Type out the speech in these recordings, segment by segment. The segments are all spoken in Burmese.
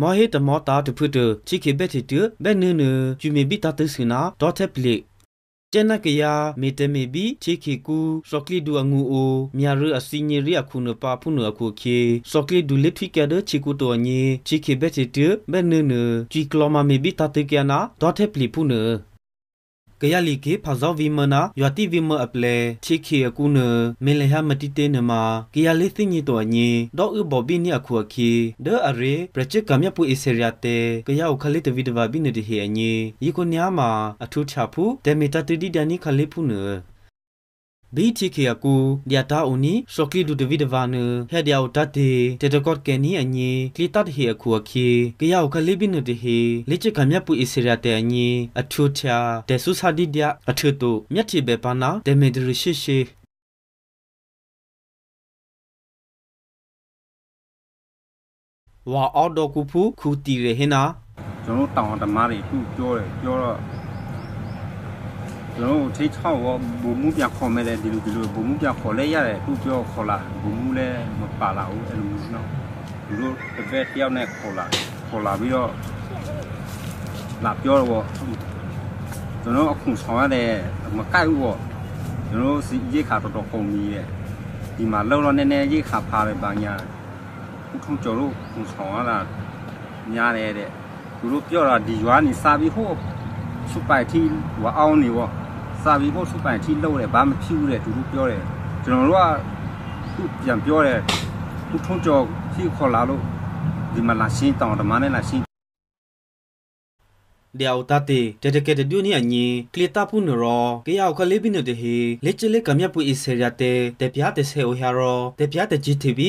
မောဟေတမောတာတဖုတချိခေဘက်တီတဘဲနနကျူမီဘီတာတစနာဒေါ်တက်ပလိကျနကရမေတမေဘီချိခေကူစောကလီဒူအငူအိုမြာရအစီညရီအခုနပါဖုနအခုခေစောကလီဒူလက်ထွိကဒချိကူတိုညေချိခေဘက်တီတဘဲနနဂျီကလောမမေဘီတာတေကနာဒေါ်တက်ပလိဖုန ကရလီကေဖာဇောဗီမနာယတိဗီမအပလေချိခေအကုနမေလဟမတိတေနမကရလေးသိညီတော်ညေဒေါအဘောဘီနီအခုအခေဒေအရေပရချက်ကမြပူအစရတေကရအခလိတဗီဒဗဘီနဒီဟေအညေယီကိုညာမှာအထုချဖူတေမီတတတိဒနီခလေးဖုန ဘီတီခေကူဒီယာတာအိုနီရှော့ကလီဒူဒဗီဒဗာနဟက်ဒီယာတတ်တေတေတကော့ကဲနီအညေကလီတတ်ဟေအခုအခေကယောခလိဘိနတေဟေလေချကမြတ်ပူအစရတဲ့အညေအထုချာတေဆုစာဒီဒျအထုတုမြတ်တိဘေပနာတေမေဒရရှိရှိဝါအော်ဒိုကူဖူခူတီရဟနာကျွန်တော်တောင်တမားတွေသူ့ပြောတယ်ပြောတော့ ကျွန်တော်ထိချောက်ရောဘုံမှုပြခေါ်မဲ့တယ်ဒီလိုဒီလိုဘုံမှုပြခေါ်လဲရတယ်သူပြောခေါ်လာဘုံမှုလည်းမပါလာဘူးအဲ့လိုမျိုးနော်သူတို့တစ်ဖက်တယောက်နဲ့ခေါ်လာခေါ်လာပြီးတော့လာပြောတော့ကျွန်တော်အခုဆောင်ရတယ်မကိုက်ဘူးပေါ့ကျွန်တော်စီရေးခါတော်တော်ကုန်ပြီတဲ့ဒီမှာလောက်တော့နည်းနည်းရေးခါဖားတယ်ပါညာခုကျော်လို့ခုဆောင်ရတာညားတယ်တဲ့သူတို့ပြောတာဒီရွာနေစာပြီးဟိုစုပိုက်ထီဝအောင်နေပေါ့ စာပြီးဖို့စုပိုင်ထိလှုပ်တယ်ဘာမဖြစ်ဘူးတဲ့သူတို့ပြောတယ်ကျွန်တော်တို့ကသူပြန်ပြောတယ်သူထုံးကြော်ဖြစ်ခေါ်လာလို့ဒီမှာလာရှင်းတောင်ဓမ္မနဲ့လာရှင်း ဒီအော်တတေတတကတဲ့ဒူနီအညင်ကလီတာဖုနရောကေယောက်ကလေးပိနတဲ့ဟေလက်ချလေကမြပူအစရတဲ့တပြားတဲ့ဆေအိုဟရောတပြားတဲ့ဂျီတီ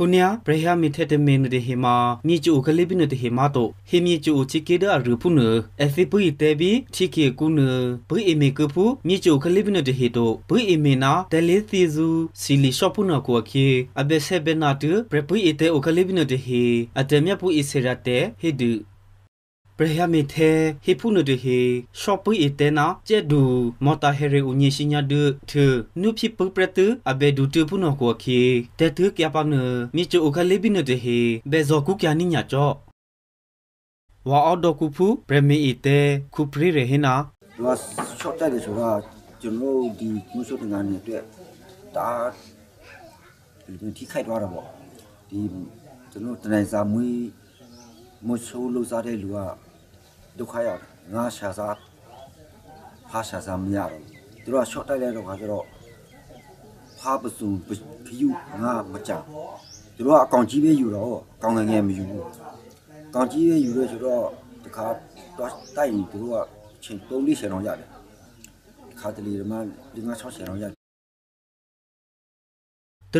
ခုနယဘရဟမီထက်တမင်းတဲ့ဟေမာမြေကျူကလေးပင်းတဲ့ဟေမာတော့ဟေမြေကျူချီကေဒါရူဖုနအဖီပူတေဘီချီကေကုနဘွေအမေကဖူမြေကျူကလေးပင်းတဲ့ဟေတော့ဘွေအမေနာတယ်လီသီဇူစီလီရှော့ဖုနကိုခေအဘဆေဘနာတူပရပူအတေအိုကလေးပင်းတဲ့ဟေအတမြပူအစရတဲ့ဟေဒူ ပရဟမေသေဟေဖုနဒဟေရှော့ပူအတေနာကျက်ဒူမော်တာဟေရေဦးညရှိညာဒုထနုဖြစ်ပပရတအဘေဒူတူဖုနကိုခေတတူကရပနမိချိုအခလေးပိနဒဟေဘေဇောကုကညာနိညာကြောဝါအော်ဒကူဖူပရမီအတေခုပရီရဟနာဝါရှော့တက်တယ်ဆိုတော့ကျွန်တော်ဒီကုစုတင်ကနေအတွက်ဒါဒီထိခိုက်သွားတာပေါ့ဒီကျွန်တော်တနိုင်စာမွေးမဆိုးလို့စားတဲ့လူက ဒုက္ခရောက်ငါရှာစားဖာရှာစားမရတော့သူတို့က short တိုက်လိုက်တော့ခါကျတော့ဖာပစုံဖယူငါမကြသူတို့ကအကောင်ကြီးပဲယူတော့အကောင်ငယ်ငယ်မယူဘူးအကောင်ကြီးပဲယူလို့ဆိုတော့တခါတော့တိုက်ရင်သူတို့ကချိန်3 4ချိန်တော့ရတယ်ခါတလီမှ5 6ချိန်တော့ရတယ်တ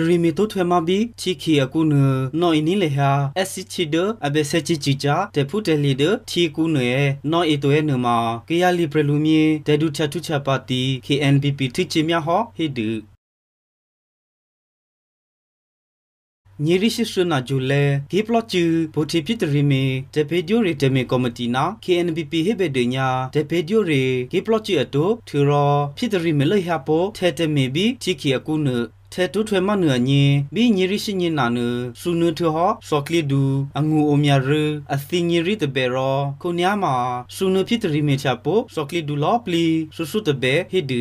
ရီမီတိုထွေမဘီချီခီအကုနနော်အင်းလေဟာအက်စစ်ချီဒအဘက်ဆက်ချီချီချာတေဖူတယ်လီဒချီကုနွေနော်အီတိုရဲ့နမကေယာလီပရလူမီတေဒူချတူချပါတီ KNPP ထိချီမြဟောဟီဒူညရီရှိဆွနာဂျူလေဂေပလော့ချူဘိုတီပစ်တရီမီတဗီဒီယိုရီတမီကော်မတီနာ KNPP ဟေဘေဒညာတဗီဒီယိုရီဂေပလော့ချူအတူထူရောဖြစ်တရီမီလေဟပိုထဲတမီဘီချီခီအကုန ထဲတူထွေမနွေညင်ဘီညရီရှိညင်နာနစုနုထဟစောကလီဒူအငူအိုမြရအသိညရီတဘေရောခုညာမှာစုနုဖြစ်တရီမေချပိုစောကလီဒူလောပလီဆုဆုတဘေဟိဒူ